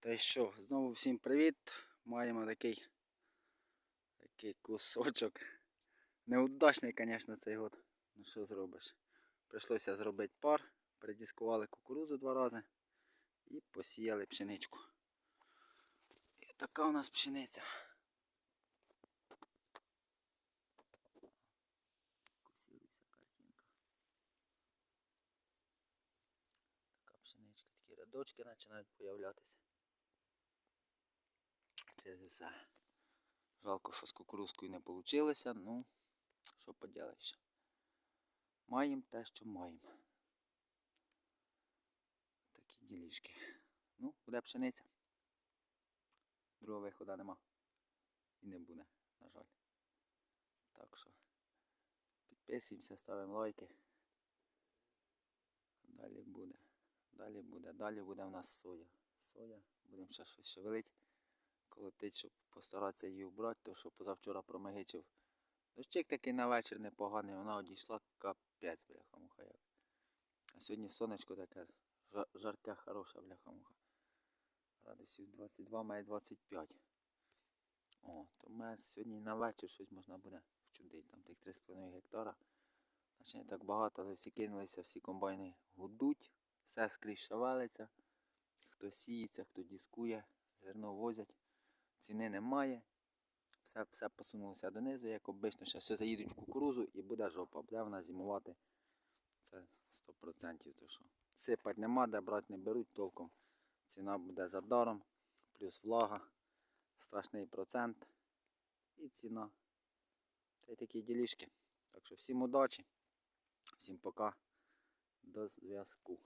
Та й що, знову всім привіт. Маємо такий, такий кусочок. Неудачний, звісно, цей год. Ну що зробиш? Прийшлося зробити пар, придіскували кукурудзу два рази і посіяли пшеничку. І така у нас пшениця. Косилася картинка. Така пшеничка, такі рядочки починають появлятися. Через все. Жалко, що з кукурузкою не вийшло, ну, що поділаєш. Маємо те, що маємо. Такі ділішки. Ну, буде пшениця. Другого виходу нема. І не буде, на жаль. Так що підписуємося, ставимо лайки. Далі буде. Далі буде. Далі буде в нас соя. Соя. Будемо ще щось шевелити. Колотить, щоб постаратися її вбрати, то що позавчора промагичив. Дощик такий на вечір непоганий, вона одійшла капець, бляха-муха як. А сьогодні сонечко таке жа- жарке, хороше, бляха-муха. Градусів 22, має 25. О, то ми сьогодні на вечір щось можна буде вчудити. Там тих 3,5 гектара. Значить не так багато, але всі кинулися, всі комбайни гудуть, все скрізь шевелиться. Хто сіється, хто дискує, зерно возять. Ціни немає. Все, все посунулося донизу, як обично, ще все заїдуть в кукурузу і буде жопа. Буде вона зимувати. Це 100%. То що. Сипати нема, де брати не беруть толком. Ціна буде за даром, плюс влага, страшний процент і ціна. Й такі ділішки. Так що всім удачі, всім пока, до зв'язку.